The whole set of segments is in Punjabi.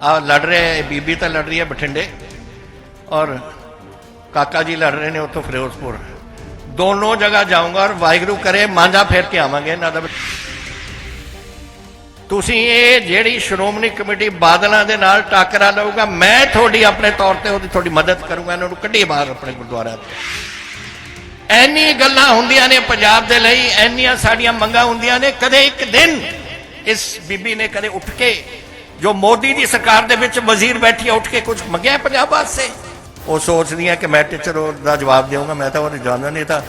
ਆ ਲੜ ਰਿਹਾ ਬੀਬੀ ਤਾਂ ਲੜ ਰਹੀ ਹੈ ਬਠਿੰਡੇ। ਔਰ ਕਾਕਾ ਜੀ ਲੜ ਰਹੇ ਨੇ ਉੱਥੋਂ ਫਿਰੋਜ਼ਪੁਰ। ਦੋਨੋਂ ਜਗ੍ਹਾ ਜਾਊਂਗਾ ਔਰ ਵਾਹਿਗੁਰੂ ਕਰੇ ਮਾਂਜਾ ਫੇਰ ਕੇ ਆਵਾਂਗੇ, ਇਹਨਾਂ ਦਾ ਤੁਸੀਂ ਇਹ ਜਿਹੜੀ ਸ਼੍ਰੋਮਣੀ ਕਮੇਟੀ ਬਾਦਲਾਂ ਦੇ ਨਾਲ ਟਾਕਰਾ ਲਊਗਾ, ਮੈਂ ਤੁਹਾਡੀ ਆਪਣੇ ਤੌਰ ਤੇ ਉਹਦੀ ਤੁਹਾਡੀ ਮਦਦ ਕਰੂੰਗਾ, ਇਹਨਾਂ ਨੂੰ ਕੱਢੀ ਬਾਹਰ ਆਪਣੇ ਗੁਰਦੁਆਰਿਆਂ ਤੋਂ। ਐਨੀ ਗੱਲਾਂ ਹੁੰਦੀਆਂ ਨੇ ਪੰਜਾਬ ਦੇ ਲਈ, ਐਨੀਆਂ ਸਾਡੀਆਂ ਮੰਗਾਂ ਹੁੰਦੀਆਂ ਨੇ, ਕਦੇ ਇੱਕ ਦਿਨ ਇਸ ਬੀਬੀ ਨੇ ਕਦੇ ਉੱਠ ਕੇ ਜੋ ਮੋਦੀ ਦੀ ਸਰਕਾਰ ਦੇ ਵਿੱਚ ਵਜ਼ੀਰ ਬੈਠੀ ਹੈ ਉੱਠ ਕੇ ਕੁਝ ਮੰਗਿਆ ਹੈ ਪੰਜਾਬ ਵਾਸਤੇ ਉਹ ਸੋਚਦੀਆਂ ਕਿ ਮੈਂ ਟੀਚਰ ਦਾ ਜਵਾਬ ਦੇਵਾਂਗਾ ਮੈਂ ਤਾਂ ਉਹ ਜਾਣਦਾ ਨਹੀਂ ਤਾਂ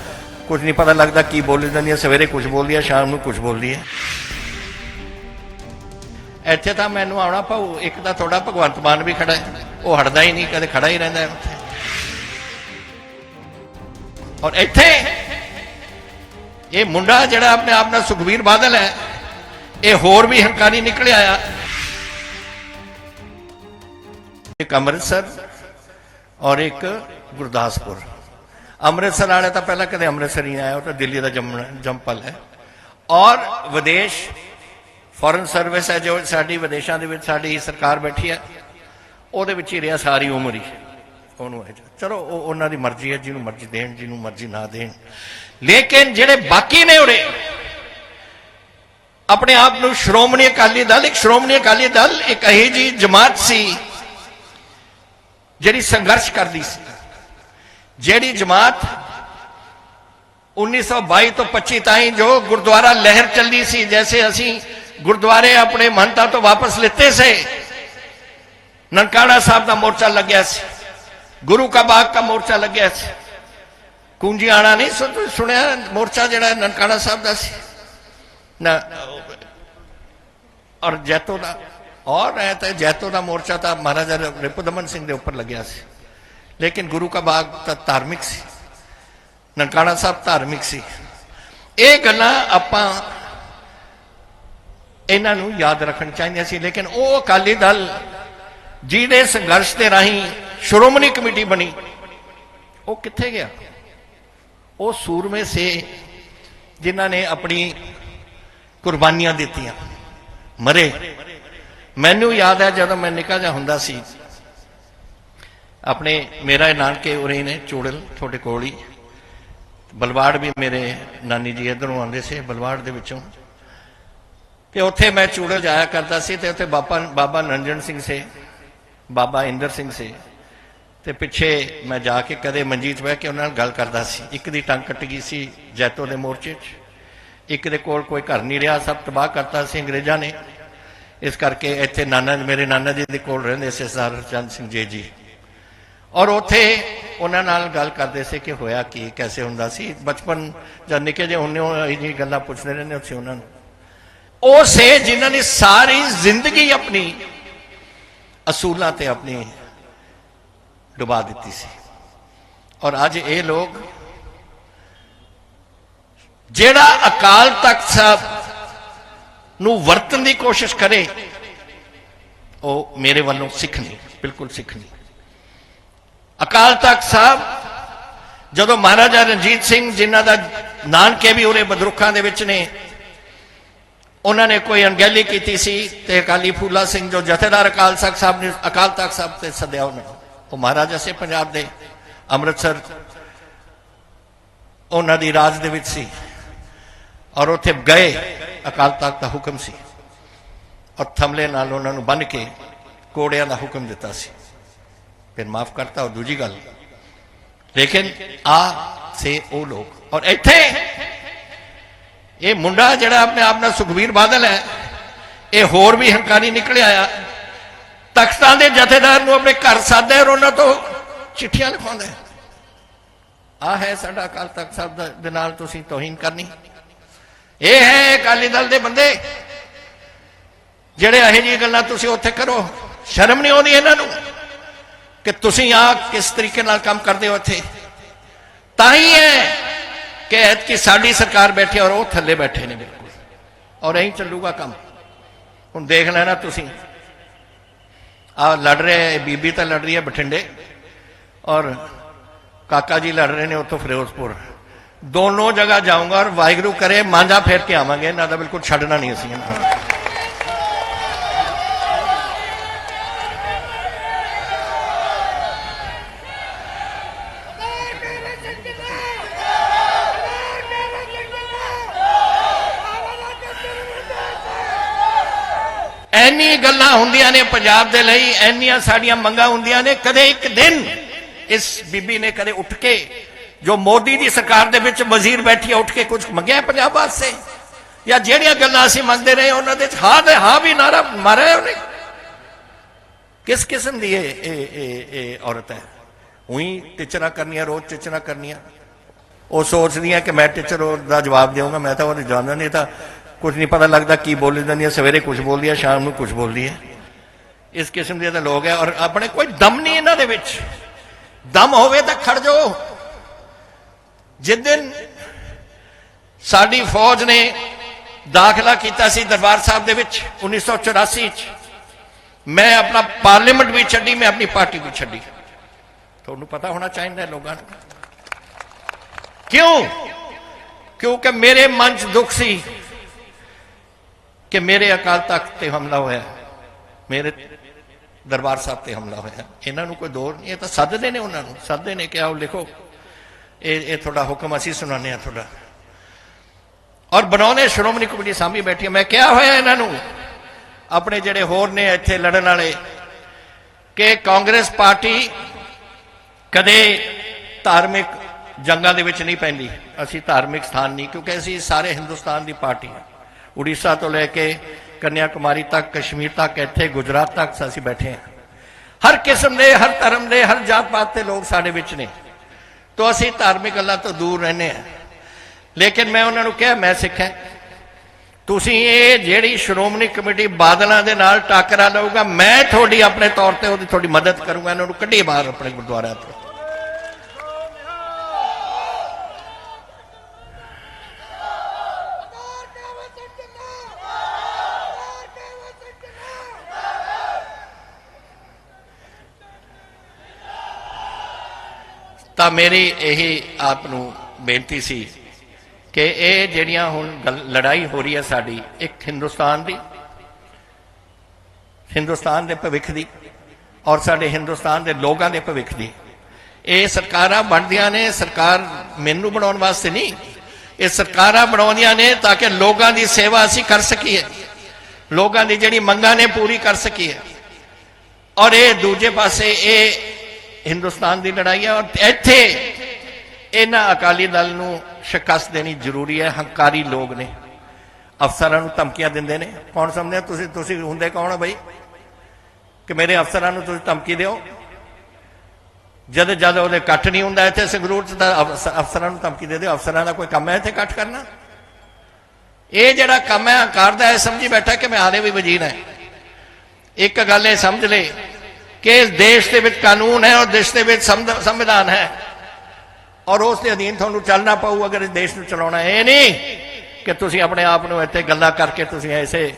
ਕੁਝ ਨਹੀਂ ਪਤਾ ਲੱਗਦਾ ਕੀ ਬੋਲੀ ਜਾਂਦੀ ਹੈ ਸਵੇਰੇ ਕੁਝ ਬੋਲਦੀ ਹੈ ਸ਼ਾਮ ਨੂੰ ਕੁਝ ਬੋਲਦੀ ਹੈ ਇੱਥੇ ਤਾਂ ਮੈਨੂੰ ਆਉਣਾ ਪਊ ਇੱਕ ਤਾਂ ਤੁਹਾਡਾ ਭਗਵੰਤ ਮਾਨ ਵੀ ਖੜਾ ਹੈ ਉਹ ਹਟਦਾ ਹੀ ਨਹੀਂ ਕਦੇ ਖੜਾ ਹੀ ਰਹਿੰਦਾ ਹੈ ਉੱਥੇ। ਔਰ ਇੱਥੇ ਇਹ ਮੁੰਡਾ ਜਿਹੜਾ ਆਪਣੇ ਆਪ ਨਾਲ ਸੁਖਵੀਰ ਬਾਦਲ ਹੈ ਇਹ ਹੋਰ ਵੀ ਹੰਕਾਰੀ ਨਿਕਲਿਆ ਆ। ਇੱਕ ਅੰਮ੍ਰਿਤਸਰ ਔਰ ਇੱਕ ਗੁਰਦਾਸਪੁਰ। ਅੰਮ੍ਰਿਤਸਰ ਵਾਲੇ ਤਾਂ ਪਹਿਲਾਂ ਕਦੇ ਅੰਮ੍ਰਿਤਸਰ ਹੀ ਨਹੀਂ ਆਇਆ, ਉਹ ਤਾਂ ਦਿੱਲੀ ਦਾ ਜੰਮ ਜੰਪਲ ਹੈ। ਔਰ ਵਿਦੇਸ਼ ਫੋਰਨ ਸਰਵਿਸ ਹੈ ਜੋ ਸਾਡੀ ਵਿਦੇਸ਼ਾਂ ਦੇ ਵਿੱਚ ਸਾਡੀ ਸਰਕਾਰ ਬੈਠੀ ਹੈ। ਉਹਦੇ ਵਿੱਚ ਹੀ ਰਿਹਾ ਸਾਰੀ ਉਮਰ ਹੀ। ਉਹਨੂੰ ਹੈ ਚਲੋ ਉਹ ਉਹਨਾਂ ਦੀ ਮਰਜ਼ੀ ਹੈ, ਜਿਹਨੂੰ ਮਰਜ਼ੀ ਦੇਣ, ਜਿਹਨੂੰ ਮਰਜ਼ੀ ਨਾ ਦੇਣ। ਲੇਕਿਨ ਜਿਹੜੇ ਬਾਕੀ ਨੇ ਉਰੇ ਆਪਣੇ ਆਪ ਨੂੰ ਸ਼੍ਰੋਮਣੀ ਅਕਾਲੀ ਦਲ, ਇੱਕ ਸ਼੍ਰੋਮਣੀ ਅਕਾਲੀ ਦਲ, ਇੱਕ ਇਹੀ ਜੀ ਜਮਾਤ ਸੀ ਜਿਹੜੀ ਸੰਘਰਸ਼ ਕਰਦੀ ਸੀ ਜਿਹੜੀ ਜਮਾਤ 1922 ਤੋਂ 25 ਤਾਈਂ ਜੋ ਗੁਰਦੁਆਰਾ ਲਹਿਰ ਚੱਲਦੀ ਸੀ ਜੈਸੇ ਅਸੀਂ ਗੁਰਦੁਆਰੇ ਆਪਣੇ ਮਹੰਤਾਂ ਤੋਂ ਵਾਪਸ ਲਿੱਤੇ ਸੇ ਨਨਕਾਣਾ ਸਾਹਿਬ ਦਾ ਮੋਰਚਾ ਲੱਗਿਆ ਸੀ ਗੁਰੂ ਕਾ ਬਾਗ ਦਾ ਮੋਰਚਾ ਲੱਗਿਆ ਸੀ ਕੁੰਜੀਆਣਾ ਨਹੀਂ ਸੁਣ- ਸੁਣਿਆ ਮੋਰਚਾ ਜਿਹੜਾ ਨਨਕਾਣਾ ਸਾਹਿਬ ਦਾ ਸੀ ਨਾ ਔਰ ਜੈਤੋ ਦਾ ਔਰ ਹੈ ਤਾਂ ਜੈਤੋ ਦਾ ਮੋਰਚਾ ਤਾਂ ਮਹਾਰਾਜਾ ਰਿਪੁਦਮਨ ਸਿੰਘ ਦੇ ਉੱਪਰ ਲੱਗਿਆ ਸੀ ਲੇਕਿਨ ਗੁਰੂ ਕਾ ਬਾਗ ਤਾਂ ਧਾਰਮਿਕ ਸੀ ਨਨਕਾਣਾ ਸਾਹਿਬ ਧਾਰਮਿਕ ਸੀ ਇਹ ਗੱਲਾਂ ਆਪਾਂ ਇਹਨਾਂ ਨੂੰ ਯਾਦ ਰੱਖਣ ਚਾਹੀਦੀਆਂ ਸੀ ਲੇਕਿਨ ਉਹ ਅਕਾਲੀ ਦਲ ਜਿਹਦੇ ਸੰਘਰਸ਼ ਦੇ ਰਾਹੀਂ ਸ਼੍ਰੋਮਣੀ ਕਮੇਟੀ ਬਣੀ ਉਹ ਕਿੱਥੇ ਗਿਆ ਉਹ ਸੂਰਮੇ ਸੇ ਜਿਨ੍ਹਾਂ ਨੇ ਆਪਣੀ ਕੁਰਬਾਨੀਆਂ ਦਿੱਤੀਆਂ ਮਰੇ ਮੈਨੂੰ ਯਾਦ ਹੈ ਜਦੋਂ ਮੈਂ ਨਿਕਾ ਜਿਹਾ ਹੁੰਦਾ ਸੀ। ਆਪਣੇ ਮੇਰਾ ਨਾਨਕੇ ਉਰੇ ਨੇ ਚੂੜਲ ਤੁਹਾਡੇ ਕੋਲ ਹੀ। ਬਲਵਾੜ ਵੀ ਮੇਰੇ ਨਾਨੀ ਜੀ ਇਧਰੋਂ ਆਉਂਦੇ ਸੀ, ਬਲਵਾੜ ਦੇ ਵਿੱਚੋਂ। ਤੇ ਉੱਥੇ ਮੈਂ ਚੂੜਲ ਜਾਇਆ ਕਰਦਾ ਸੀ ਤੇ ਉੱਥੇ ਬਾਬਾ ਬਾਬਾ ਨੰਜਨ ਸਿੰਘ ਸੇ, ਬਾਬਾ ਇੰਦਰ ਸਿੰਘ ਸੇ। ਤੇ ਪਿੱਛੇ ਮੈਂ ਜਾ ਕੇ ਕਦੇ ਮਨਜੀਤ ਬਹਿ ਕੇ ਉਹਨਾਂ ਨਾਲ ਗੱਲ ਕਰਦਾ ਸੀ। ਇੱਕ ਦੀ ਟੰਗ ਕੱਟ ਗਈ ਸੀ ਜੈਤੋ ਦੇ ਮੋਰਚੇ 'ਚ। ਇੱਕ ਦੇ ਕੋਲ ਕੋਈ ਘਰ ਨਹੀਂ ਰਿਹਾ, ਸਭ ਤਬਾਹ ਕਰਤਾ ਸੀ ਅੰਗਰੇਜ਼ਾਂ ਨੇ। ਇਸ ਕਰਕੇ ਇੱਥੇ ਨਾਨਾ, ਮੇਰੇ ਨਾਨਾ ਜੀ ਦੇ ਕੋਲ ਰਹਿੰਦੇ ਸੀ ਸਰਦਾਰ ਚੰਦ ਸਿੰਘ ਜੀ ਜੀ। ਔਰ ਉੱਥੇ ਉਹਨਾਂ ਨਾਲ ਗੱਲ ਕਰਦੇ ਸੀ ਕਿ ਹੋਇਆ ਕੀ, ਕੈਸੇ ਹੁੰਦਾ ਸੀ। ਬਚਪਨ ਜਾਂ ਨਿੱਕੇ ਜਿਹੇ ਹੁੰਨੇ ਹੋ ਇਹ ਜੀ ਗੱਲਾਂ ਪੁੱਛਦੇ ਰਹਿੰਦੇ ਉੱਥੇ ਉਹਨਾਂ ਨੂੰ। ਉਹ ਸੇ ਜਿਨ੍ਹਾਂ ਨੇ ਸਾਰੀ ਜ਼ਿੰਦਗੀ ਆਪਣੀ ਅਸੂਲਾਂ ਤੇ ਆਪਣੀ ਡੁਬਾ ਦਿੱਤੀ ਸੀ। ਔਰ ਅੱਜ ਇਹ ਲੋਕ ਜਿਹੜਾ ਅਕਾਲ ਤਖਤ ਸਾਹਿਬ ਨੂੰ ਵਰਤਣ ਦੀ ਕੋਸ਼ਿਸ਼ ਕਰੇ, ਉਹ ਮੇਰੇ ਵੱਲੋਂ ਸਿੱਖ ਨਹੀਂ ਬਿਲਕੁਲ ਸਿੱਖ ਨਹੀਂ ਅਕਾਲ ਤਖਤ ਸਾਹਿਬ, ਜਦੋਂ ਮਹਾਰਾਜਾ ਰਣਜੀਤ ਸਿੰਘ ਜਿਨ੍ਹਾਂ ਦਾ ਨਾਨਕੇ ਵੀ ਉਰੇ ਬਦਰੁੱਖਾਂ ਦੇ ਵਿੱਚ ਨੇ, ਉਹਨਾਂ ਨੇ ਕੋਈ ਅਣਗਹਿਲੀ ਕੀਤੀ ਸੀ ਤੇ ਅਕਾਲੀ ਫੂਲਾ ਸਿੰਘ ਜੋ ਜਥੇਦਾਰ ਅਕਾਲ ਤਖਤ ਸਾਹਿਬ ਨੇ, ਅਕਾਲ ਤਖਤ ਸਾਹਿਬ ਤੇ ਸੱਦਿਆ ਉਹਨਾਂ ਨੂੰ ਉਹ ਮਹਾਰਾਜਾ ਸੇ ਪੰਜਾਬ ਦੇ, ਅੰਮ੍ਰਿਤਸਰ, ਉਹਨਾਂ ਦੀ ਰਾਜ ਦੇ ਵਿੱਚ ਸੀ। ਔਰ ਉੱਥੇ ਗਏ ਅਕਾਲ ਤਖਤ ਦਾ ਹੁਕਮ ਸੀ। ਔਰ ਥਮਲੇ ਨਾਲ ਉਹਨਾਂ ਨੂੰ ਬੰਨ ਕੇ ਕੋੜਿਆਂ ਦਾ ਹੁਕਮ ਦਿੱਤਾ ਸੀ। ਫਿਰ ਮਾਫ ਕਰਤਾ ਉਹ ਦੂਜੀ ਗੱਲ, ਲੇਕਿਨ ਆ ਸੇ ਉਹ ਲੋਕ, ਔਰ ਇੱਥੇ ਇਹ ਮੁੰਡਾ ਜਿਹੜਾ ਆਪਣੇ ਆਪ ਨਾਲ ਸੁਖਵੀਰ ਬਾਦਲ ਹੈ, ਇਹ ਹੋਰ ਵੀ ਹੰਕਾਰੀ ਨਿਕਲਿਆ ਆ। ਤਖਤਾਂ ਦੇ ਜਥੇਦਾਰ ਨੂੰ ਆਪਣੇ ਘਰ ਸਾਦੇ ਔਰ ਉਹਨਾਂ ਤੋਂ ਚਿੱਠੀਆਂ ਲਿਖਾਉਂਦਾ। ਹੈ ਆ ਹੈ ਸਾਡਾ ਅਕਾਲ ਤਖਤ ਸਾਹਿਬ ਦਾ- ਦੇ ਨਾਲ ਤੁਸੀਂ ਤੋਹੀਨ ਕਰਨੀ। ਇਹ ਹੈ ਅਕਾਲੀ ਦਲ ਦੇ ਬੰਦੇ। ਜਿਹੜੇ ਇਹੋ ਜਿਹੀਆਂ ਗੱਲਾਂ ਤੁਸੀਂ ਉੱਥੇ ਕਰੋ, ਸ਼ਰਮ ਨਹੀਂ ਆਉਂਦੀ ਇਹਨਾਂ ਨੂੰ ਕਿ ਤੁਸੀਂ ਆ ਕਿਸ ਤਰੀਕੇ ਨਾਲ ਕੰਮ ਕਰਦੇ ਹੋ ਇੱਥੇ। ਤਾਂ ਹੀ ਹੈ ਕਿ ਐਤਕੀ ਸਾਡੀ ਸਰਕਾਰ ਬੈਠੀ ਔਰ ਉਹ ਥੱਲੇ ਬੈਠੇ ਨੇ ਬਿਲਕੁਲ। ਔਰ ਐਂ ਚੱਲੂਗਾ ਕੰਮ। ਹੁਣ ਦੇਖ ਲੈਣਾ ਤੁਸੀਂ। ਆ ਲੜ ਰਹੇ ਬੀਬੀ ਤਾਂ ਲੜ ਰਹੀ ਹੈ ਬਠਿੰਡੇ। ਔਰ ਕਾਕਾ ਜੀ ਲੜ ਰਹੇ ਨੇ ਉੱਥੋਂ ਫਿਰੋਜ਼ਪੁਰ। ਦੋਨੋਂ ਜਗ੍ਹਾ ਜਾਊਂਗਾ ਔਰ ਵਾਹਿਗੁਰੂ ਕਰੇ ਮਾਂਜਾ ਫੇਰ ਕੇ ਆਵਾਂਗੇ ਇਹਨਾਂ ਦਾ ਬਿਲਕੁਲ ਛੱਡਣਾ ਨਹੀਂ ਅਸੀਂ ਇਹਨਾਂ ਨੂੰ ਐਨੀ ਗੱਲਾਂ ਹੁੰਦੀਆਂ ਨੇ ਪੰਜਾਬ ਦੇ ਲਈ ਐਨੀਆਂ ਸਾਡੀਆਂ ਮੰਗਾਂ ਹੁੰਦੀਆਂ ਨੇ ਕਦੇ ਇੱਕ ਦਿਨ ਇਸ ਬੀਬੀ ਨੇ ਕਦੇ ਉੱਠ ਕੇ ਜੋ ਮੋਦੀ ਦੀ ਸਰਕਾਰ ਦੇ ਵਿੱਚ ਵਜ਼ੀਰ ਬੈਠੀ ਉੱਠ ਕੇ ਕੁਝ ਮੰਗਿਆ ਪੰਜਾਬ ਵਾਸਤੇ? ਜਾਂ ਜਿਹੜੀਆਂ ਗੱਲਾਂ ਅਸੀਂ ਮੰਗਦੇ ਰਹੇ, ਉਹਨਾਂ ਦੇ ਹਾਂ ਤੇ ਹਾਂ ਵੀ ਨਾਰਾ ਮਾਰਿਆ ਉਹਨੇ? ਕਿਸ ਕਿਸਮ ਦੀ ਇਹ ਇਹ ਇਹ ਇਹ ਔਰਤ ਹੈ? ਉਹੀ ਟੀਚਰਾਂ ਕਰਨੀਆਂ, ਰੋਜ਼ ਟੀਚਰਾਂ ਕਰਨੀਆਂ। ਉਹ ਸੋਚਦੀਆਂ ਕਿ ਮੈਂ ਟੀਚਰ ਦਾ ਜਵਾਬ ਦੇਵਾਂਗਾ ਮੈਂ ਤਾਂ ਉਹਦੇ ਜਾਣਦਾ ਨਹੀਂ ਤਾਂ ਕੁਝ ਨਹੀਂ ਪਤਾ ਲੱਗਦਾ ਕੀ ਬੋਲੀ ਜਾਂਦੀ ਹੈ, ਸਵੇਰੇ ਕੁਝ ਬੋਲਦੀ ਹੈ, ਸ਼ਾਮ ਨੂੰ ਕੁਝ ਬੋਲਦੀ ਹੈ। ਇਸ ਕਿਸਮ ਦੇ ਤਾਂ ਲੋਕ ਹੈ, ਔਰ ਆਪਣੇ ਕੋਈ ਦਮ ਨਹੀਂ ਇਹਨਾਂ ਦੇ ਵਿੱਚ। ਦਮ ਹੋਵੇ ਤਾਂ ਖੜ ਜਾਓ। ਜਿਸ ਦਿਨ ਸਾਡੀ ਫੌਜ ਨੇ ਦਾਖਲਾ ਕੀਤਾ ਸੀ ਦਰਬਾਰ ਸਾਹਿਬ ਦੇ ਵਿੱਚ 1984 ਚ ਮੈਂ ਆਪਣਾ ਪਾਰਲੀਮੈਂਟ ਵੀ ਛੱਡੀ ਮੈਂ ਆਪਣੀ ਪਾਰਟੀ ਵੀ ਛੱਡੀ ਤੁਹਾਨੂੰ ਪਤਾ ਹੋਣਾ ਚਾਹੀਦਾ ਹੈ ਲੋਕਾਂ ਨੂੰ ਕਿਉਂ ਕਿਉਂਕਿ ਮੇਰੇ ਮਨ 'ਚ ਦੁੱਖ ਸੀ ਕਿ ਮੇਰੇ ਅਕਾਲ ਤਖਤ ਤੇ ਹਮਲਾ ਹੋਇਆ ਮੇਰੇ ਦਰਬਾਰ ਸਾਹਿਬ ਤੇ ਹਮਲਾ ਹੋਇਆ ਇਹਨਾਂ ਨੂੰ ਕੋਈ ਦੌਰ ਨਹੀਂ ਇਹ ਤਾਂ ਸੱਦਦੇ ਨੇ ਉਹਨਾਂ ਨੂੰ ਸੱਦਦੇ ਨੇ ਕਿ ਆਓ ਲਿਖੋ ਇਹ ਇਹ ਤੁਹਾਡਾ ਹੁਕਮ ਅਸੀਂ ਸੁਣਾਉਂਦੇ ਆ ਤੁਹਾਡਾ। ਔਰ ਬਣਾਉਣੇ ਸ਼੍ਰੋਮਣੀ ਕਮੇਟੀ ਸਾਹਮਣੇ ਬੈਠੀ ਹੈ। ਮੈਂ ਕਿਹਾ ਹੋਇਆ ਇਹਨਾਂ ਨੂੰ, ਆਪਣੇ ਜਿਹੜੇ ਹੋਰ ਨੇ ਇੱਥੇ ਲੜਨ ਵਾਲੇ, ਕਿ ਕਾਂਗਰਸ ਪਾਰਟੀ ਕਦੇ ਧਾਰਮਿਕ ਜੰਗਾਂ ਦੇ ਵਿੱਚ ਨਹੀਂ ਪੈਂਦੀ। ਅਸੀਂ ਧਾਰਮਿਕ ਸਥਾਨ ਨਹੀਂ, ਕਿਉਂਕਿ ਅਸੀਂ ਸਾਰੇ ਹਿੰਦੁਸਤਾਨ ਦੀ ਪਾਰਟੀ ਹਾਂ। ਉੜੀਸਾ ਤੋਂ ਲੈ ਕੇ ਕੰਨਿਆ ਕੁਮਾਰੀ ਤੱਕ, ਕਸ਼ਮੀਰ ਤੱਕ, ਇੱਥੇ ਗੁਜਰਾਤ ਤੱਕ ਅਸੀਂ ਬੈਠੇ ਹਾਂ। ਹਰ ਕਿਸਮ ਦੇ, ਹਰ ਧਰਮ ਦੇ, ਹਰ ਜਾਤ ਪਾਤ ਦੇ ਲੋਕ ਸਾਡੇ ਵਿੱਚ ਨੇ। ਤੋਂ ਅਸੀਂ ਧਾਰਮਿਕ ਗੱਲਾਂ ਤੋਂ ਦੂਰ ਰਹਿੰਦੇ ਹਾਂ। ਲੇਕਿਨ ਮੈਂ ਉਹਨਾਂ ਨੂੰ ਕਿਹਾ, ਮੈਂ ਸਿੱਖ ਹਾਂ ਤੁਸੀਂ ਇਹ ਜਿਹੜੀ ਸ਼੍ਰੋਮਣੀ ਕਮੇਟੀ ਬਾਦਲਾਂ ਦੇ ਨਾਲ ਟਾਕਰਾ ਲਊਗਾ, ਮੈਂ ਤੁਹਾਡੀ ਆਪਣੇ ਤੌਰ ਤੇ ਉਹਦੀ ਤੁਹਾਡੀ ਮਦਦ ਕਰੂੰਗਾ, ਇਹਨਾਂ ਨੂੰ ਕੱਢੀ ਬਾਹਰ ਆਪਣੇ ਗੁਰਦੁਆਰਿਆਂ ਤੋਂ। ਤਾਂ ਮੇਰੀ ਇਹੀ ਆਪ ਨੂੰ ਬੇਨਤੀ ਸੀ ਕਿ ਇਹ ਜਿਹੜੀਆਂ ਹੁਣ ਗੱਲ- ਲੜਾਈ ਹੋ ਰਹੀ ਹੈ ਸਾਡੀ, ਇੱਕ ਹਿੰਦੁਸਤਾਨ ਦੀ, ਹਿੰਦੁਸਤਾਨ ਦੇ ਭਵਿੱਖ ਦੀ ਔਰ ਸਾਡੇ ਹਿੰਦੁਸਤਾਨ ਦੇ ਲੋਕਾਂ ਦੇ ਭਵਿੱਖ ਦੀ। ਇਹ ਸਰਕਾਰਾਂ ਬਣਦੀਆਂ ਨੇ, ਸਰਕਾਰ ਮੈਨੂੰ ਬਣਾਉਣ ਵਾਸਤੇ ਨਹੀਂ। ਇਹ ਸਰਕਾਰਾਂ ਬਣਾਉਂਦੀਆਂ ਨੇ ਤਾਂ ਕਿ ਲੋਕਾਂ ਦੀ ਸੇਵਾ ਅਸੀਂ ਕਰ ਸਕੀਏ। ਲੋਕਾਂ ਦੀ ਜਿਹੜੀ ਮੰਗਾਂ ਨੇ ਪੂਰੀ ਕਰ ਸਕੀਏ। ਔਰ ਇਹ ਦੂਜੇ ਪਾਸੇ ਇਹ ਹਿੰਦੁਸਤਾਨ ਦੀ ਲੜਾਈ ਹੈ ਔਰ ਇੱਥੇ ਇਹਨਾਂ ਅਕਾਲੀ ਦਲ ਨੂੰ ਸ਼ਿਕਸਤ ਦੇਣੀ ਜ਼ਰੂਰੀ ਹੈ, ਹੰਕਾਰੀ ਲੋਕ ਨੇ। ਅਫਸਰਾਂ ਨੂੰ ਧਮਕੀਆਂ ਦਿੰਦੇ ਨੇ। ਕੌਣ ਸਮਝਦੇ ਆ? ਤੁਸੀਂ ਤੁਸੀਂ ਹੁੰਦੇ ਕੌਣ ਹੋ ਬਈ? ਕਿ ਮੇਰੇ ਅਫਸਰਾਂ ਨੂੰ ਤੁਸੀਂ ਧਮਕੀ ਦਿਓ? ਜਦ ਜਦ ਉਹਦੇ ਇਕੱਠ ਨਹੀਂ ਹੁੰਦਾ ਇੱਥੇ ਸੰਗਰੂਰ ਚ ਤਾਂ ਅਫਸ- ਅਫਸਰਾਂ ਨੂੰ ਧਮਕੀ ਦੇ ਦਿਓ। ਅਫਸਰਾਂ ਦਾ ਕੋਈ ਕੰਮ ਹੈ ਇੱਥੇ ਇਕੱਠ ਕਰਨਾ? ਇਹ ਜਿਹੜਾ ਕੰਮ ਹੈ, ਹੰਕਾਰ ਦਾ, ਇਹ ਸਮਝੀ ਬੈਠਾ ਕਿ ਮੈਂ ਹਾਲੇ ਵੀ ਵਜ਼ੀਰ ਹਾਂ। ਇੱਕ ਗੱਲ ਇਹ ਸਮਝ ਲੈ ਕਿ ਇਸ ਦੇਸ਼ ਦੇ ਵਿੱਚ ਕਾਨੂੰਨ ਹੈ ਔਰ ਦੇਸ਼ ਦੇ ਵਿੱਚ ਸੰਵਿਧ- ਸੰਵਿਧਾਨ ਹੈ। ਔਰ ਉਸ ਦੇ ਅਧੀਨ ਤੁਹਾਨੂੰ ਚੱਲਣਾ ਪਊ ਅਗਰ ਇਸ ਦੇਸ਼ ਨੂੰ ਚਲਾਉਣਾ ਹੈ। ਇਹ ਨਹੀਂ ਕਿ ਤੁਸੀਂ ਆਪਣੇ ਆਪ ਨੂੰ ਇੱਥੇ ਗੱਲਾਂ ਕਰਕੇ ਤੁਸੀਂ ਐਸੇ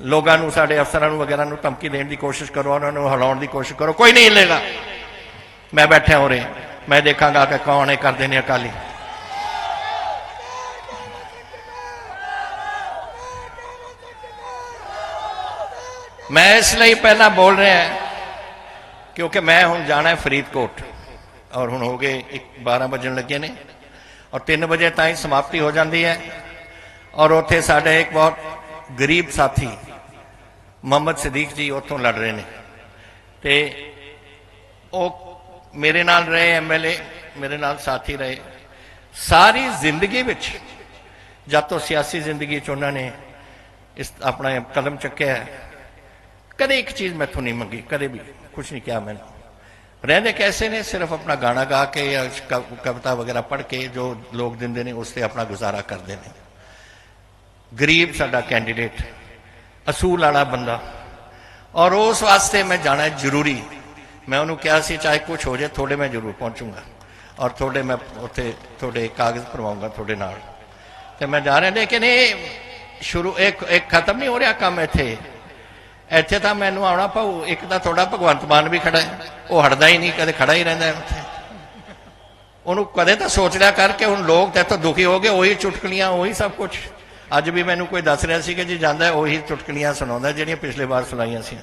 ਲੋਕਾਂ ਨੂੰ, ਸਾਡੇ ਅਫਸਰਾਂ ਨੂੰ, ਵਗੈਰਾ ਨੂੰ ਧਮਕੀ ਦੇਣ ਦੀ ਕੋਸ਼ਿਸ਼ ਕਰੋ, ਉਹਨਾਂ ਨੂੰ ਹਿਲਾਉਣ ਦੀ ਕੋਸ਼ਿਸ਼ ਕਰੋ। ਕੋਈ ਨਹੀਂ ਹਿੱਲੇਗਾ। ਮੈਂ ਬੈਠਾ ਹੋ ਰਿਹਾ ਮੈਂ ਦੇਖਾਂਗਾ ਕਿ ਕੌਣ ਇਹ ਕਰਦੇ ਨੇ ਅਕਾਲੀ। ਮੈਂ ਇਸ ਲਈ ਪਹਿਲਾਂ ਬੋਲ ਰਿਹਾ ਕਿਉਂਕਿ ਮੈਂ ਹੁਣ ਜਾਣਾ ਹੈ ਫਰੀਦਕੋਟ। ਔਰ ਹੁਣ ਹੋ ਗਏ 12 ਵਜਣ ਲੱਗੇ ਨੇ। ਔਰ 3 ਵਜੇ ਤਾਈਂ ਸਮਾਪਤੀ ਹੋ ਜਾਂਦੀ ਹੈ। ਔਰ ਉੱਥੇ ਸਾਡੇ ਇੱਕ ਬਹੁਤ ਗਰੀਬ ਸਾਥੀ, ਮੁਹੰਮਦ ਸਦੀਕ ਜੀ ਉੱਥੋਂ ਲੜ ਰਹੇ ਨੇ। ਤੇ ਉਹ ਮੇਰੇ ਨਾਲ ਰਹੇ ਐਮਐਲਏ ਮੇਰੇ ਨਾਲ ਸਾਥੀ ਰਹੇ। ਸਾਰੀ ਜ਼ਿੰਦਗੀ ਵਿੱਚ ਜਦ ਤੋਂ ਸਿਆਸੀ ਜ਼ਿੰਦਗੀ ਚ ਉਹਨਾਂ ਨੇ ਇਸ ਆਪਣਾ ਕਦਮ ਚੱਕਿਆ ਹੈ ਕਦੇ ਇੱਕ ਚੀਜ਼ ਮੈਥੋਂ ਨਹੀਂ ਮੰਗੀ ਕਦੇ ਵੀ ਕੁਝ ਨਹੀਂ ਕਿਹਾ ਮੈਨੂੰ ਰਹਿੰਦੇ ਕੈਸੇ ਨੇ ਸਿਰਫ ਆਪਣਾ ਗਾਣਾ ਗਾ ਕੇ ਜਾਂ ਕ- ਕਵਿਤਾ ਵਗੈਰਾ ਪੜ੍ਹ ਕੇ ਜੋ ਲੋਕ ਦਿੰਦੇ ਨੇ ਉਸ ਤੇ ਆਪਣਾ ਗੁਜ਼ਾਰਾ ਕਰਦੇ ਨੇ ਗਰੀਬ ਸਾਡਾ ਕੈਂਡੀਡੇਟ ਅਸੂਲ ਵਾਲਾ ਬੰਦਾ ਔਰ ਉਸ ਵਾਸਤੇ ਮੈਂ ਜਾਣਾ ਜ਼ਰੂਰੀ ਮੈਂ ਉਹਨੂੰ ਕਿਹਾ ਸੀ ਚਾਹੇ ਕੁਝ ਹੋ ਜਾਏ ਤੁਹਾਡੇ ਮੈਂ ਜ਼ਰੂਰ ਪਹੁੰਚੂੰਗਾ ਔਰ ਤੁਹਾਡੇ ਮੈਂ ਉੱਥੇ ਤੁਹਾਡੇ ਕਾਗਜ਼ ਭਰਵਾਉਂਗਾ ਤੁਹਾਡੇ ਨਾਲ ਤੇ ਮੈਂ ਜਾ ਰਿਹਾ ਲੇਕਿਨ ਇਹ ਸ਼ੁਰੂ ਇੱਕ ਇੱਕ ਖਤਮ ਨਹੀਂ ਹੋ ਰਿਹਾ ਕੰਮ ਇੱਥੇ ਇੱਥੇ ਤਾਂ ਮੈਨੂੰ ਆਉਣਾ ਪਊ। ਇੱਕ ਤਾਂ ਤੁਹਾਡਾ ਭਗਵੰਤ ਮਾਨ ਵੀ ਖੜਾ ਹੈ। ਉਹ ਹਟਦਾ ਹੀ ਨਹੀਂ, ਕਦੇ ਖੜਾ ਹੀ ਰਹਿੰਦਾ ਉੱਥੇ। ਉਹਨੂੰ ਕਦੇ ਤਾਂ ਸੋਚ ਲਿਆ ਕਰ ਕਿ ਹੁਣ ਲੋਕ ਤੇ ਤੋਂ ਦੁਖੀ ਹੋ ਗਏ, ਉਹੀ ਚੁਟਕਲੀਆਂ, ਉਹੀ ਸਭ ਕੁਝ ਅੱਜ ਵੀ ਮੈਨੂੰ ਕੋਈ ਦੱਸ ਰਿਹਾ ਸੀ ਕਿ ਜੀ ਜਾਂਦਾ, ਉਹੀ ਚੁਟਕਲੀਆਂ ਸੁਣਾਉਂਦਾ, ਜਿਹੜੀਆਂ ਪਿਛਲੇ ਵਾਰ ਸੁਣਾਈਆਂ ਸੀ।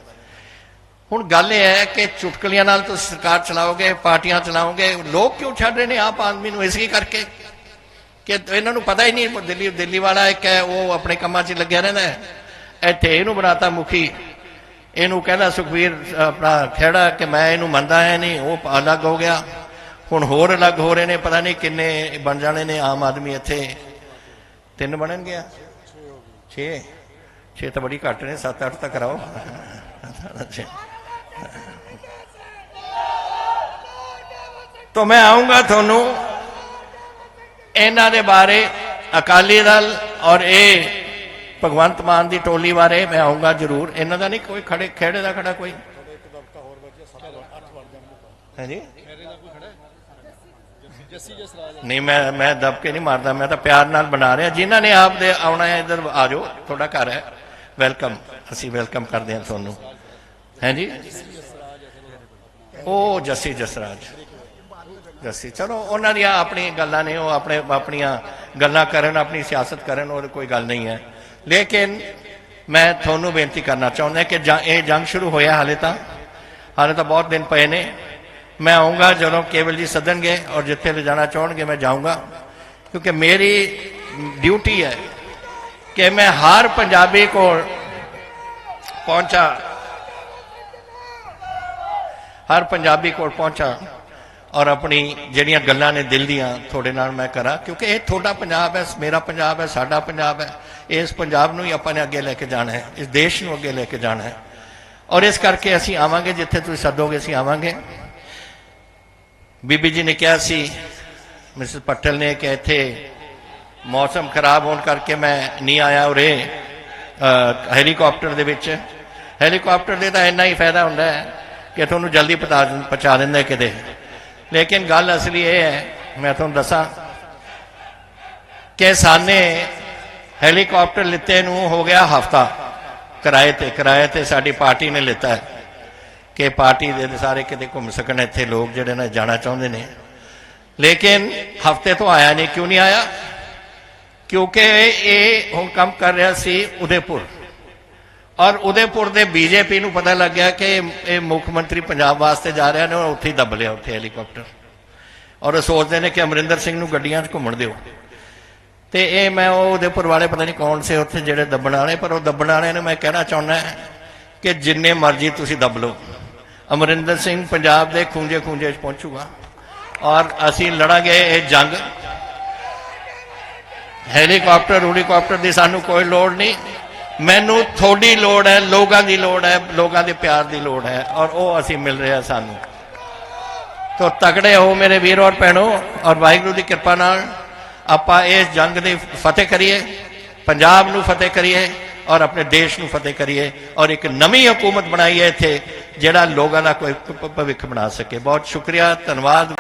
ਹੁਣ ਗੱਲ ਇਹ ਹੈ ਕਿ ਚੁਟਕਲੀਆਂ ਨਾਲ ਤੁਸੀਂ ਸਰਕਾਰ ਚਲਾਓਗੇ, ਪਾਰਟੀਆਂ ਚਲਾਓਗੇ, ਲੋਕ ਕਿਉਂ ਛੱਡ ਰਹੇ ਨੇ ਆਪ ਆਦਮੀ ਨੂੰ ਇਸ ਕੀ ਕਰਕੇ? ਕਿ ਇਹਨਾਂ ਨੂੰ ਪਤਾ ਹੀ ਨਹੀਂ, ਦਿੱਲੀ ਦਿੱਲੀ ਵਾਲਾ ਇੱਕ ਹੈ, ਉਹ ਆਪਣੇ ਕੰਮਾਂ 'ਚ ਲੱਗਿਆ ਰਹਿੰਦਾ ਹੈ। ਇੱਥੇ ਇਹਨੂੰ ਬਣਾਤਾ ਮੁਖੀ। ਇਹਨੂੰ ਕਹਿੰਦਾ ਸੁਖਵੀਰ ਆਪਣਾ ਖੇੜਾ ਕਿ ਮੈਂ ਇਹਨੂੰ ਮੰਨਦਾ ਹੈ ਨਹੀਂ, ਉਹ ਅਲੱਗ ਹੋ ਗਿਆ। ਹੁਣ ਹੋਰ ਅਲੱਗ ਹੋ ਰਹੇ ਨੇ, ਪਤਾ ਨਹੀਂ ਕਿੰਨੇ ਬਣ ਜਾਣੇ ਨੇ ਆਮ ਆਦਮੀ ਇੱਥੇ। ਤਿੰਨ ਬਣਨ ਗਿਆ? 6 6 ਤਾਂ ਬੜੀ ਘੱਟ ਨੇ 7 8 ਤਾਂ ਕਰਾਓ। ਤਾਂ ਮੈਂ ਆਉਂਗਾ ਤੁਹਾਨੂੰ ਇਹਨਾਂ ਦੇ ਬਾਰੇ ਅਕਾਲੀ ਦਲ ਔਰ ਇਹ ਭਗਵੰਤ ਮਾਨ ਦੀ ਟੋਲੀ ਬਾਰੇ ਮੈਂ ਆਉਂਗਾ ਜ਼ਰੂਰ। ਇਹਨਾਂ ਦਾ ਨਹੀਂ, ਕੋਈ ਖੜੇ, ਖੇੜੇ ਦਾ ਖੜਾ ਕੋਈ? ਹਾਂਜੀ? ਨਹੀਂ, ਮੈਂ ਮੈਂ ਦਬਕੇ ਨਹੀਂ ਮਾਰਦਾ, ਮੈਂ ਤਾਂ ਪਿਆਰ ਨਾਲ ਬਣਾ ਰਿਹਾ। ਜਿਨ੍ਹਾਂ ਨੇ ਆਪ ਦੇ ਆਉਣਾ ਹੈ, ਇੱਧਰ ਆ ਜਾਓ, ਤੁਹਾਡਾ ਘਰ ਹੈ। ਵੈਲਕਮ ਅਸੀਂ ਵੈਲਕਮ ਕਰਦੇ ਹਾਂ ਤੁਹਾਨੂੰ। ਹਾਂਜੀ? ਉਹ ਜੱਸੀ ਜਸਰਾਜ। ਜੱਸੀ, ਚਲੋ, ਉਹਨਾਂ ਦੀਆਂ ਆਪਣੀਆਂ ਗੱਲਾਂ ਨੇ, ਉਹ ਆਪਣੇ, ਆਪਣੀਆਂ ਗੱਲਾਂ ਕਰਨ, ਆਪਣੀ ਸਿਆਸਤ ਕਰਨ, ਉਹ ਕੋਈ ਗੱਲ ਨਹੀਂ ਹੈ। ਲੇਕਿਨ ਮੈਂ ਤੁਹਾਨੂੰ ਬੇਨਤੀ ਕਰਨਾ ਚਾਹੁੰਦਾ ਕਿ ਜਾਂ ਇਹ ਜੰਗ ਸ਼ੁਰੂ ਹੋਇਆ ਹਾਲੇ ਤਾਂ ਹਾਲੇ ਤਾਂ ਬਹੁਤ ਦਿਨ ਪਏ ਨੇ ਮੈਂ ਆਉਂਗਾ ਜਦੋਂ ਕੇਵਲ ਜੀ ਸੱਦਣਗੇ ਔਰ ਜਿੱਥੇ ਲੈ ਜਾਣਾ ਚਾਹਣਗੇ ਮੈਂ ਜਾਊਂਗਾ ਕਿਉਂਕਿ ਮੇਰੀ ਡਿਊਟੀ ਹੈ ਕਿ ਮੈਂ ਹਰ ਪੰਜਾਬੀ ਕੋਲ ਪਹੁੰਚਾ ਹਰ ਪੰਜਾਬੀ ਕੋਲ ਪਹੁੰਚਾ ਔਰ ਆਪਣੀ ਜਿਹੜੀਆਂ ਗੱਲਾਂ ਨੇ ਦਿਲ ਦੀਆਂ ਤੁਹਾਡੇ ਨਾਲ ਮੈਂ ਕਰਾਂ ਕਿਉਂਕਿ ਇਹ ਤੁਹਾਡਾ ਪੰਜਾਬ ਹੈ ਮੇਰਾ ਪੰਜਾਬ ਹੈ ਸਾਡਾ ਪੰਜਾਬ ਹੈ ਇਸ ਪੰਜਾਬ ਨੂੰ ਹੀ ਆਪਾਂ ਨੇ ਅੱਗੇ ਲੈ ਕੇ ਜਾਣਾ ਹੈ ਇਸ ਦੇਸ਼ ਨੂੰ ਅੱਗੇ ਲੈ ਕੇ ਜਾਣਾ ਹੈ। ਔਰ ਇਸ ਕਰਕੇ ਅਸੀਂ ਆਵਾਂਗੇ ਜਿੱਥੇ ਤੁਸੀਂ ਸੱਦੋਗੇ ਅਸੀਂ ਆਵਾਂਗੇ। ਬੀਬੀ ਜੀ ਨੇ ਕਿਹਾ ਸੀ ਮਿਸਿਸ ਪਟੇਲ ਨੇ ਕਿ ਇੱਥੇ ਮੌਸਮ ਖਰਾਬ ਹੋਣ ਕਰਕੇ ਮੈਂ ਨਹੀਂ ਆਇਆ ਉਰੇ ਅ, ਹੈਲੀਕਾਪਟਰ ਦੇ ਵਿੱਚ। ਹੈਲੀਕਾਪਟਰ ਦੇ ਤਾਂ ਇੰਨਾ ਹੀ ਫਾਇਦਾ ਹੁੰਦਾ ਹੈ ਕਿ ਤੁਹਾਨੂੰ ਜਲਦੀ ਪਤਾ ਪਹੁੰਚਾ ਦਿੰਦਾ ਕਿਤੇ। ਲੇਕਿਨ ਗੱਲ ਅਸਲੀ ਇਹ ਹੈ ਮੈਂ ਤੁਹਾਨੂੰ ਦੱਸਾਂ ਕਿ ਸਾਨੇ ਹੈਲੀਕਾਪਟਰ ਲਿੱਤੇ ਨੂੰ, ਹੋ ਗਿਆ ਹਫਤਾ। ਕਿਰਾਏ ਤੇ ਕਿਰਾਏ ਤੇ ਸਾਡੀ ਪਾਰਟੀ ਨੇ ਲਿੱਤਾ ਕਿ ਪਾਰਟੀ ਦੇ ਸਾਰੇ ਕਿਤੇ ਘੁੰਮ ਸਕਣ ਇੱਥੇ ਲੋਕ ਜਿਹੜੇ ਨੇ ਜਾਣਾ ਚਾਹੁੰਦੇ ਨੇ। ਲੇਕਿਨ ਹਫ਼ਤੇ ਤੋਂ ਆਇਆ ਨਹੀਂ, ਕਿਉਂ ਨਹੀਂ ਆਇਆ? ਕਿਉਂਕਿ ਇਹ ਹੁਣ ਕੰਮ ਕਰ ਰਿਹਾ ਸੀ ਉਦੇਪੁਰ। ਔਰ ਉਦੇਪੁਰ ਦੇ ਬੀਜੇਪੀ ਨੂੰ ਪਤਾ ਲੱਗ ਗਿਆ ਕਿ ਇਹ ਮੁੱਖ ਮੰਤਰੀ ਪੰਜਾਬ ਵਾਸਤੇ ਜਾ ਰਿਹਾ ਨੇ, ਉਹ ਉੱਥੇ ਹੀ ਦੱਬ ਲਿਆ ਉੱਥੇ ਹੈਲੀਕਾਪਟਰ। ਔਰ ਉਹ ਸੋਚਦੇ ਨੇ ਕਿ ਅਮਰਿੰਦਰ ਸਿੰਘ ਨੂੰ ਗੱਡੀਆਂ 'ਚ ਘੁੰਮਣ ਦਿਓ। ਤੇ ਇਹ ਮੈਂ ਉਹ ਉਦੇਪੁਰ ਵਾਲੇ ਪਤਾ ਨਹੀਂ ਕੌਣ ਸੇ ਉੱਥੇ ਜਿਹੜੇ ਦੱਬਣ ਵਾਲੇ, ਪਰ ਉਹ ਦੱਬਣ ਵਾਲਿਆਂ ਨੂੰ ਮੈਂ ਕਹਿਣਾ ਚਾਹੁੰਦਾ ਕਿ ਜਿੰਨੇ ਮਰਜ਼ੀ ਤੁਸੀਂ ਦੱਬ ਲਓ। ਅਮਰਿੰਦਰ ਸਿੰਘ ਪੰਜਾਬ ਦੇ ਖੂੰਜੇ ਖੂੰਜੇ 'ਚ ਪਹੁੰਚੂਗਾ ਔਰ ਅਸੀਂ ਲੜਾਂਗੇ ਇਹ ਜੰਗ। ਹੈਲੀਕਾਪਟਰ ਹੈਲੀਕਾਪਟਰ ਦੀ ਸਾਨੂੰ ਕੋਈ ਲੋੜ ਨਹੀਂ। ਮੈਨੂੰ ਥੋੜੀ ਲੋੜ ਹੈ, ਲੋਕਾਂ ਦੀ ਲੋੜ ਹੈ, ਲੋਕਾਂ ਦੇ ਪਿਆਰ ਦੀ ਲੋੜ ਹੈ ਔਰ ਉਹ ਅਸੀਂ ਮਿਲ ਰਿਹਾ ਸਾਨੂੰ। ਤੋ ਤਕੜੇ ਹੋ ਮੇਰੇ ਵੀਰ ਔਰ ਭੈਣੋ ਔਰ ਵਾਹਿਗੁਰੂ ਦੀ ਕਿਰਪਾ ਨਾਲ ਆਪਾਂ ਇਸ ਜੰਗ ਦੀ ਫਤਿਹ ਕਰੀਏ, ਪੰਜਾਬ ਨੂੰ ਫਤਿਹ ਕਰੀਏ ਔਰ ਆਪਣੇ ਦੇਸ਼ ਨੂੰ ਫਤਿਹ ਕਰੀਏ ਔਰ ਇੱਕ ਨਵੀਂ ਹਕੂਮਤ ਬਣਾਈਏ ਇੱਥੇ ਜਿਹੜਾ ਲੋਕਾਂ ਦਾ ਕੋਈ ਭਵਿੱਖ ਬਣਾ ਸਕੇ। ਬਹੁਤ ਸ਼ੁਕਰੀਆ, ਧੰਨਵਾਦ।